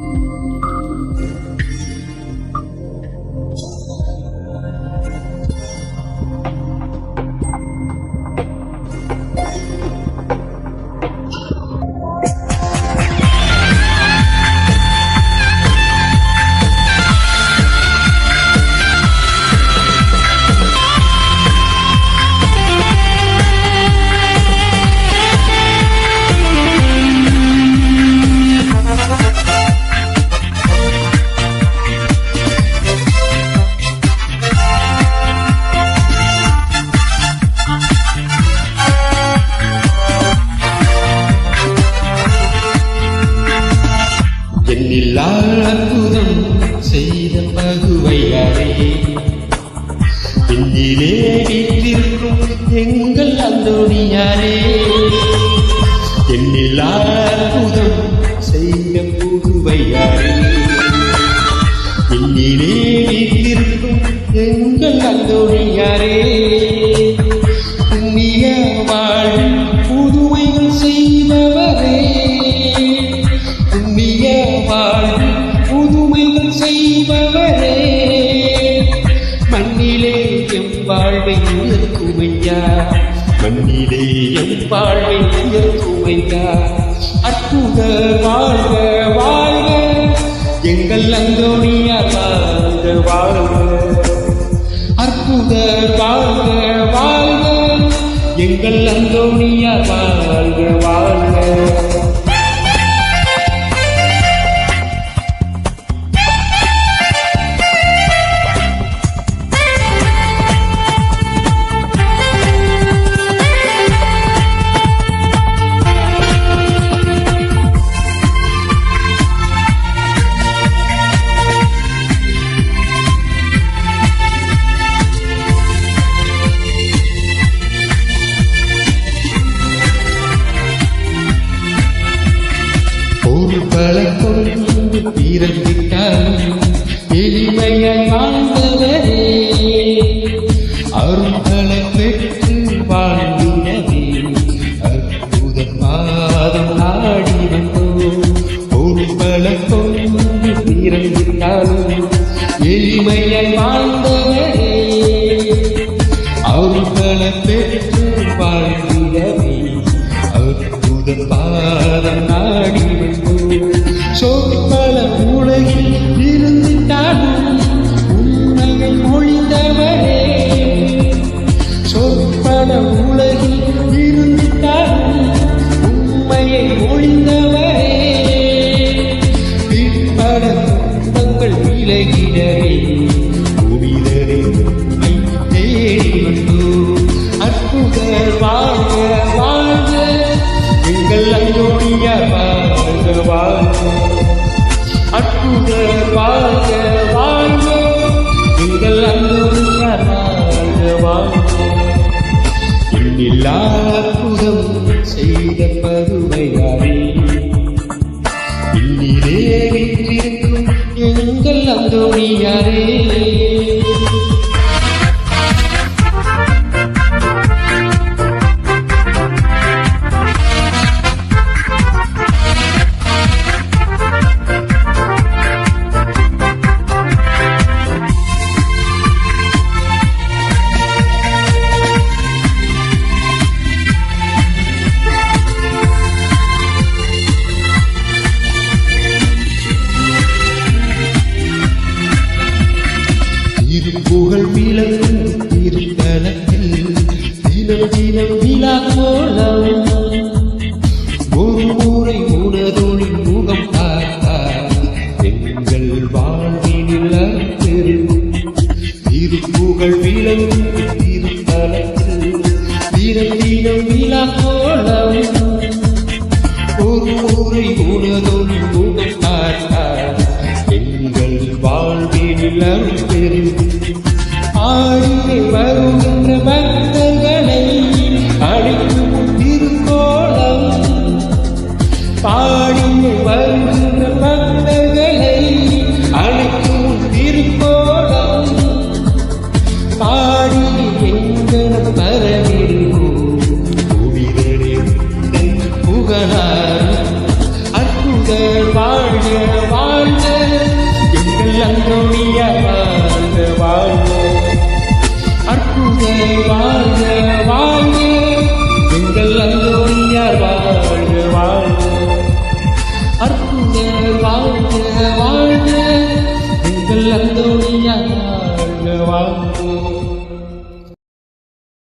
すいません。எண்ணிலே வீற்றிருக்கும் எங்கள் அந்தோணியாரே. எண்ணில்லா அற்புதம் செய்த புகுவையாரே எண்ணிலே வீற்றிருக்கும் எங்கள் அந்தோணியாரே. வாழ்வை உயர்த்துமையா மண்ணிலே எம் வாழ்வை உயர்த்துமையா அற்புத வாழ்க வாழ்க. எங்கள் அந்தோணியார் வாழ்க வாழ்க. அற்புத வாழ்க வாழ்க. எங்கள் அந்தோணியார் வாழ்க வாழ்க. ஒரு பழக்கம் கொண்டு பிறந்திட்டாலும் எளிமையாய் வாழ்ந்தவரே. அருள்களை பெற்று வாழ்ந்திடவே. அற்புத பாதம் நாடி வந்தோம் ஒரு பல கொண்டு பிறந்திட்டாலும் எளிமையாய் வாழ்ந்தவரே. அருள்களை பெற்று வாழ்ந்திடவே. அற்புத பாதம் துன்பங்கள் விலகிடவே தேடி வந்தோம் அற்புதர் வாழ்க வாழ்க எங்கள் வாழ்க வாழ்க வாழ்க. எங்கள் அந்தோணியாரே புகழ் பிளக்கும் திருத்தலத்தில் தினம் தினம் விழா கோலம் ஒரு முறை உனதொழி முகம் பார்த்தார் எங்கள் வாழ்வினில் அருட்பெரும் திருப்புகழ் விளங்கும் திருத்தலத்தில் தினம் தினம் விழா கோலம் ஒரு முறை உனதொரு வாழ்வினில் அருள்பெரும் ஆடியே வருகின்ற பக்தர்களை அழைக்கும் திருக்கோலம் பாடியே வருகின்ற இனிய வாழ்வோம் அற்புத வாழ்க.